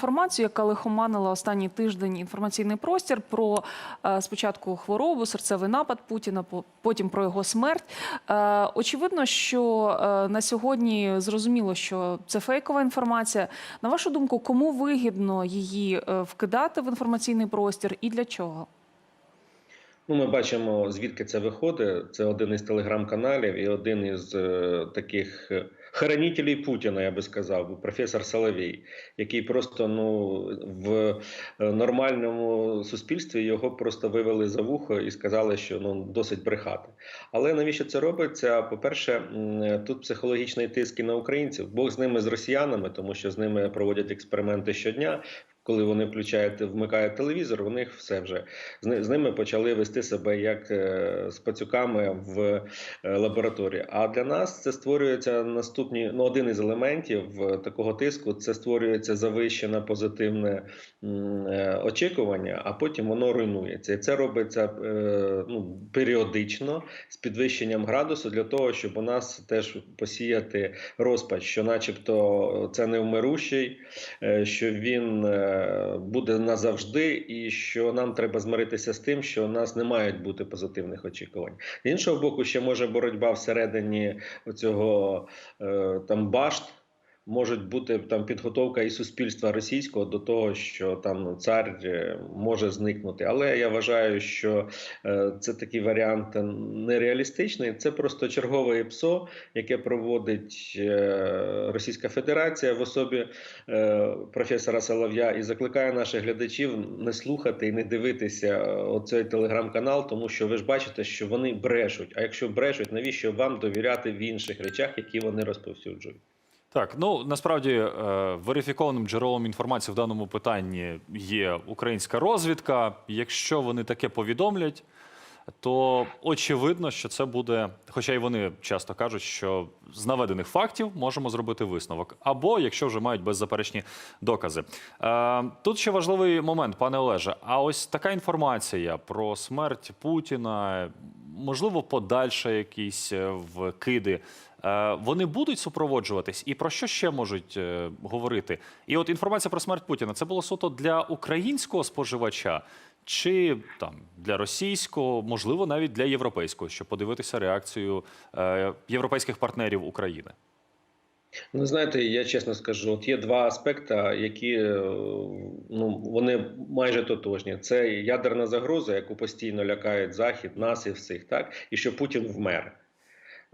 інформацію, яка лихоманила останній тиждень інформаційний простір про е, спочатку хворобу, серцевий напад Путіна, по- потім про його смерть. Е, Очевидно, що е, на сьогодні зрозуміло, що це фейкова інформація. На вашу думку, кому вигідно її вкидати в інформаційний простір і для чого? Ну, ми бачимо, звідки це виходить. Це один із телеграм-каналів і один із е, таких е, хранителів Путіна, я би сказав, професор Соловій, який просто ну в е, нормальному суспільстві його просто вивели за вухо і сказали, що ну досить брехати. Але навіщо це робиться? По-перше, тут психологічний тиск і на українців. Бог з ними з росіянами, тому що з ними проводять експерименти щодня. Коли вони включають, вмикають телевізор, у них все вже з ними почали вести себе як е, з пацюками в е, лабораторії. А для нас це створюється наступні ну один із елементів е, такого тиску. Це створюється завищене позитивне очікування, а потім воно руйнується. І це робиться ну, періодично з підвищенням градусу для того, щоб у нас теж посіяти розпач, що, начебто, це невмирущий, що він буде назавжди, і що нам треба змиритися з тим, що у нас не мають бути позитивних очікувань. З іншого боку, ще може боротьба всередині цього там башт. Можуть бути там підготовка і суспільства російського до того, що там цар е, може зникнути. Але я вважаю, що е, це такий варіант нереалістичний. Це просто чергове ПСО, яке проводить е, Російська Федерація в особі професора Солов'я, і закликає наших глядачів не слухати і не дивитися оцей телеграм-канал, тому що ви ж бачите, що вони брешуть. А якщо брешуть, навіщо вам довіряти в інших речах, які вони розповсюджують? Так, ну насправді е, верифікованим джерелом інформації в даному питанні є українська розвідка. Якщо вони таке повідомлять, то очевидно, що це буде, хоча й вони часто кажуть, що з наведених фактів можемо зробити висновок, або якщо вже мають беззаперечні докази. Е, тут ще важливий момент, пане Олеже. А ось така інформація про смерть Путіна, можливо, подальше якісь е, вкиди. Е, Вони будуть супроводжуватись, і про що ще можуть е, говорити? І от інформація про смерть Путіна це було суто для українського споживача, чи там для російського, можливо, навіть для європейського, щоб подивитися реакцію європейських партнерів України. Ну, знаєте, я чесно скажу, от є два аспекти, які е, ну вони майже тотожні. Це ядерна загроза, яку постійно лякають Захід, нас і всіх, так і що Путін вмер.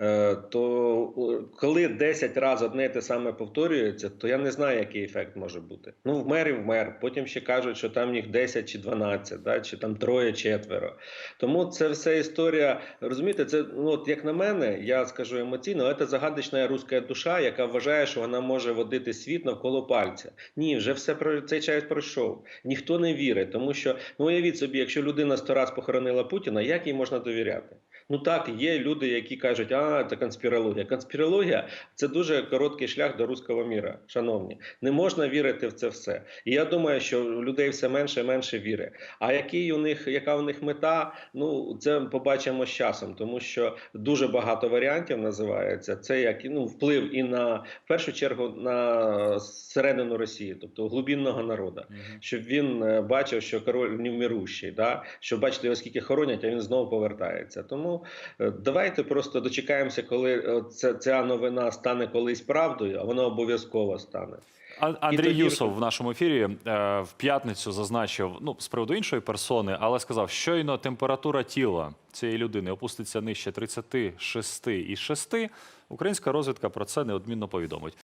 Е, То коли 10 разів одне і те саме повторюється, то я не знаю, який ефект може бути. Ну, вмер і вмер. Потім ще кажуть, що там їх 10 чи 12, да, чи там троє, четверо. Тому це вся історія. Розумієте, це ну от як на мене, я скажу емоційно, це загадочна руська душа, яка вважає, що вона може водити світ навколо пальця. Ні, вже все про цей час пройшов. Ніхто не вірить, тому що ну уявіть собі, якщо людина сто раз похоронила Путіна, як їй можна довіряти? Ну так, є люди, які кажуть, а це конспірологія. Конспірологія це дуже короткий шлях до руського міра. Шановні, не можна вірити в це все. І я думаю, що людей все менше і менше віри. А який у них, яка у них мета? Ну це побачимо з часом, тому що дуже багато варіантів називається. Це як ну вплив і на в першу чергу на середину Росії, тобто глубинного народу, щоб він е, бачив, що король невмирущий, да? що бачите, його скільки хоронять, а він знову повертається. Тому е, давайте просто дочекаємося, коли е, ця, ця новина стане колись правдою, а вона обов'язково стане. Андрій тоді- Юсов в нашому ефірі е, в п'ятницю зазначив ну з приводу іншої персони, але сказав, щойно температура тіла цієї людини опуститься нижче 36,6, українська розвідка про це неодмінно повідомить.